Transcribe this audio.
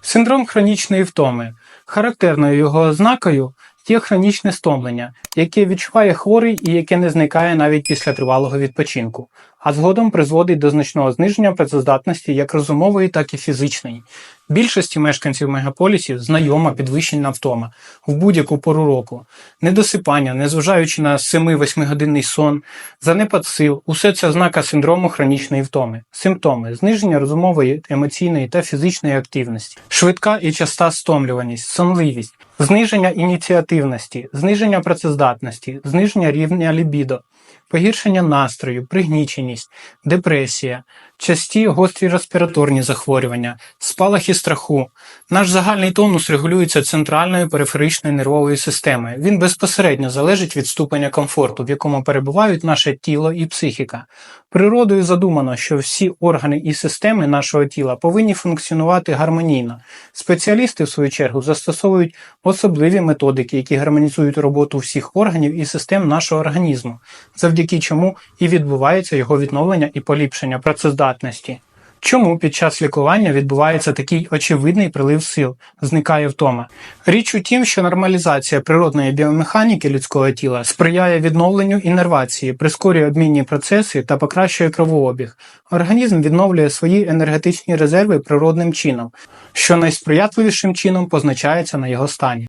Синдром хронічної втоми. Характерною його ознакою є хронічне стомлення, яке відчуває хворий і яке не зникає навіть після тривалого відпочинку, а згодом призводить до значного зниження працездатності як розумової, так і фізичної. Більшості мешканців мегаполісів знайома підвищена втома. В будь-яку пору року, недосипання, незважаючи на 7-8 годинний сон, занепад сил, усе це ознака синдрому хронічної втоми. Симптоми зниження розумової, емоційної та фізичної активності, швидка і часта стомлюваність, сонливість, зниження ініціативності, зниження працездатності, зниження рівня лібідо, погіршення настрою, пригніченість, депресія, часті гострі респіраторні захворювання, спалахи страху. Наш загальний тонус регулюється центральною периферичною нервовою системою. Він безпосередньо залежить від ступеня комфорту, в якому перебувають наше тіло і психіка. Природою задумано, що всі органи і системи нашого тіла повинні функціонувати гармонійно. Спеціалісти, в свою чергу, застосовують особливі методики, які гармонізують роботу всіх органів і систем нашого організму, завдяки чому і відбувається його відновлення і поліпшення працездатності. Чому під час лікування відбувається такий очевидний прилив сил, зникає втома? Річ у тім, що нормалізація природної біомеханіки людського тіла сприяє відновленню іннервації, прискорює обмінні процеси та покращує кровообіг. Організм відновлює свої енергетичні резерви природним чином, що найсприятливішим чином позначається на його стані.